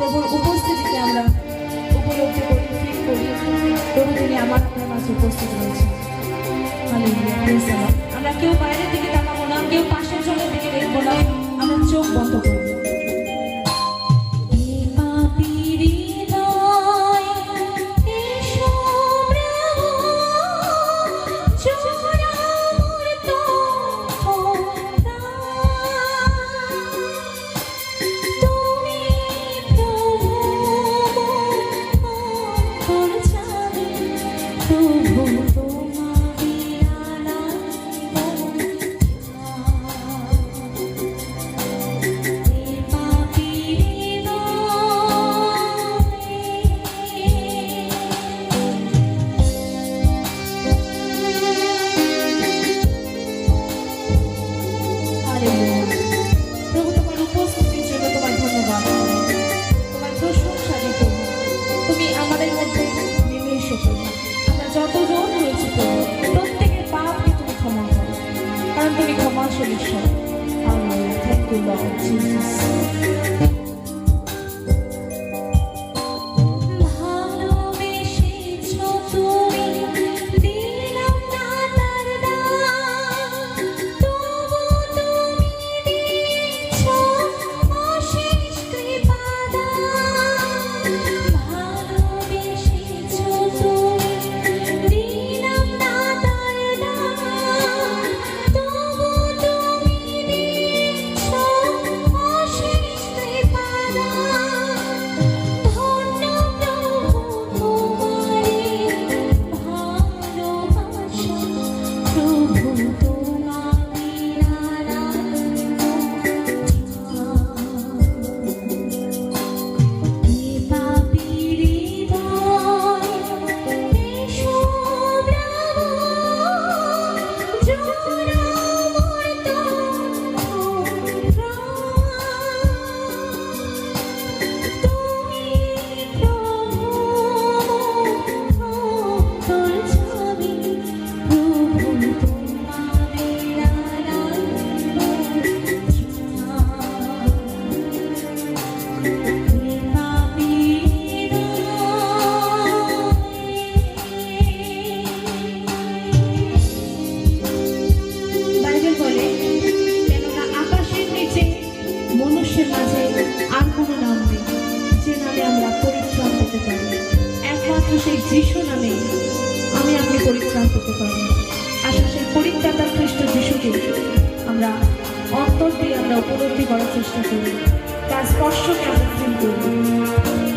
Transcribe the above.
প্রভুর উপস্থিতিকে আমরা উপলব্ধি করি ফিল করি। প্রভু তিনি আমার আপনার উপস্থিত রয়েছে আমরা কেউ বাইরের দিকে তাকাবো না, কেউ পাশের জনের দিকে দেখব না। আমরা চোখ বন্ধ করব। তুমি ক্ষমাশীল ঈশ্বর থ্যাংক ইউ লর্ড যিশু নামে আমি আপনি পরিত্রাণ পেতে পারি আসলে সেই পরিত্রাতা খ্রিস্ট যিশুকে আমরা অন্তর দিয়ে আমরা উপলব্ধি করার চেষ্টা করি। তার স্পর্শকে আমরা ফিল করি।